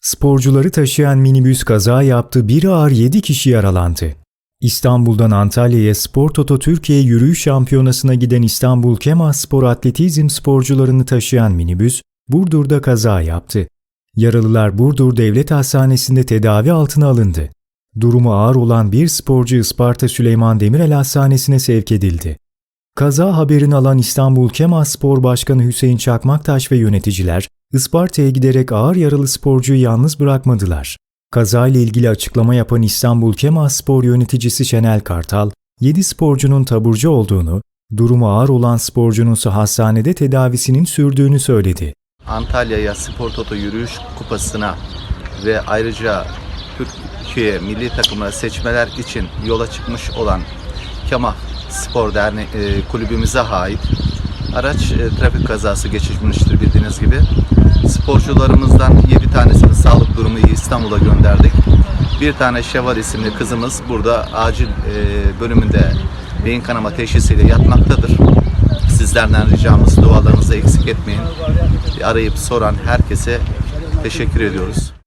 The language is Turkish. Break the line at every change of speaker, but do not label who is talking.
Sporcuları taşıyan minibüs kaza yaptı, bir ağır 7 kişi yaralandı. İstanbul'dan Antalya'ya Spor Toto Türkiye Yürüyüş Şampiyonası'na giden İstanbul Kemal Spor Atletizm sporcularını taşıyan minibüs, Burdur'da kaza yaptı. Yaralılar Burdur Devlet Hastanesi'nde tedavi altına alındı. Durumu ağır olan bir sporcu Isparta Süleyman Demirel Hastanesi'ne sevk edildi. Kaza haberini alan İstanbul Kemal Spor Başkanı Hüseyin Çakmaktaş ve yöneticiler, Isparta'ya giderek ağır yaralı sporcuyu yalnız bırakmadılar. Kazayla ilgili açıklama yapan İstanbul Kemal Spor yöneticisi Şenel Kartal, 7 sporcunun taburcu olduğunu, durumu ağır olan sporcunun ise hastanede tedavisinin sürdüğünü söyledi.
Antalya'ya Spor Toto Yürüyüş Kupası'na ve ayrıca Türkiye milli takımına seçmeler için yola çıkmış olan Kemah Spor Derneği e, kulübümüze ait araç e, trafik kazası geçirmiştir bildiğiniz gibi. Sporcularımızdan 7 tanesinin sağlık durumu iyi İstanbul'a gönderdik. Bir tane Şeval isimli kızımız burada acil e, bölümünde beyin kanama teşhisiyle yatmaktadır. Sizlerden ricamız dualarınızı eksik etmeyin. Arayıp soran herkese teşekkür ediyoruz.